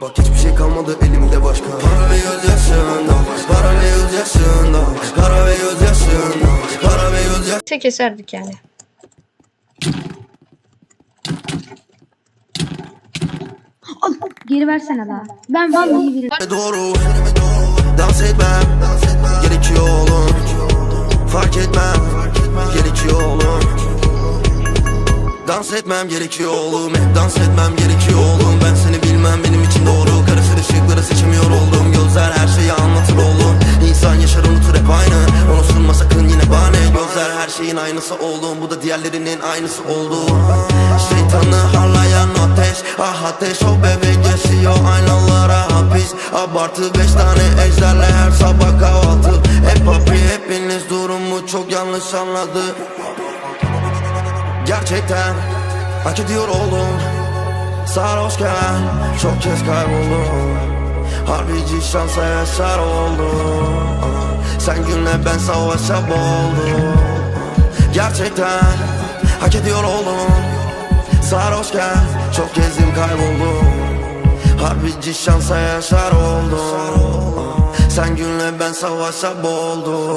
Bak hiçbir şey kalmadı elimde başka. Para ve gözyaşında Para ve gözyaşında Para ve gözyaşında Para ve gözyaşında Tek keserdik yani. Geri versene daha. Ben vallahi veririm. doğru Dans etmem Gerekiyor oğlum. Fark etmem Gerekiyor oğlum. Dans etmem gerekiyor oğlum. Dans etmem gerekiyor oğlum. Ben seni bilmem benim için doğru. Karışır ışıkları seçemiyor oldum. Gözler her şeyi anlatır oğlum. İnsan yaşar unutur hep aynı. Onu sunma sakın yine bahane. Gözler her şeyin aynısı oğlum. Bu da diğerlerinin aynısı oldu. Şeytanı harlayan ateş Ah ateş. O bebek yaşıyor aynalara hapis. Abartı beş tane ejderle her sabah kahvaltı. Hep papi hepiniz durumu çok yanlış anladı. Gerçekten hak ediyor oldum Sarhoşken çok kez kayboldum. Harbici şansa yaşar oldum Sen günle ben savaşa boğuldum. Gerçekten hak ediyor oldum. Sarhoşken çok gezdim kayboldum. Harbici şansa yaşar oldum Sen günle ben savaşa boğuldum